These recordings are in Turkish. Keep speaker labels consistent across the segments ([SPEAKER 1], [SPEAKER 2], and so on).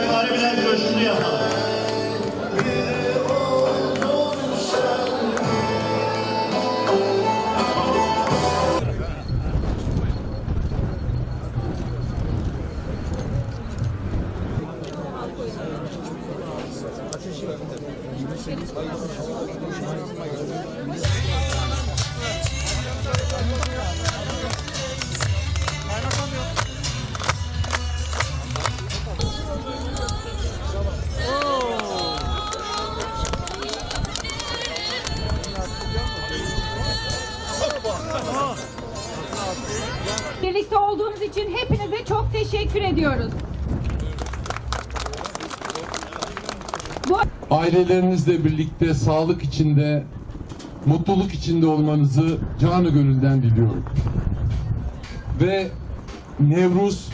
[SPEAKER 1] sahibinden coşkulu yapalım.
[SPEAKER 2] Birlikte olduğunuz için hepinize çok teşekkür ediyoruz.
[SPEAKER 3] Ailelerinizle birlikte sağlık içinde, mutluluk içinde olmanızı canı gönülden diliyorum. Ve Nevruz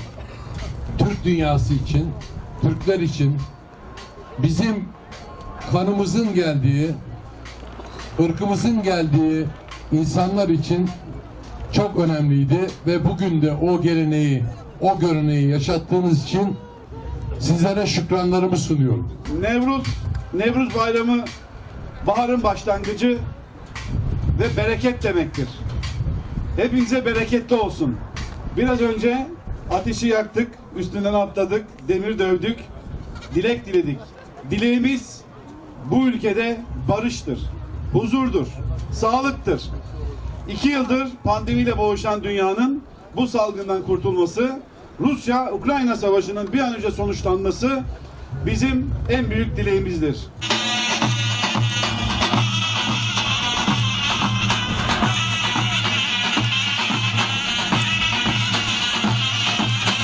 [SPEAKER 3] Türk dünyası için, Türkler için bizim kanımızın geldiği, ırkımızın geldiği insanlar için çok önemliydi ve bugün de o geleneği, o görüneği yaşattığınız için sizlere şükranlarımı sunuyorum.
[SPEAKER 4] Nevruz, Nevruz bayramı baharın başlangıcı ve bereket demektir. Hepinize bereketli olsun. Biraz önce ateşi yaktık, üstünden atladık, demir dövdük, dilek diledik. Dileğimiz bu ülkede barıştır, huzurdur, sağlıktır. İki yıldır pandemiyle boğuşan dünyanın bu salgından kurtulması, Rusya-Ukrayna savaşının bir an önce sonuçlanması bizim en büyük dileğimizdir.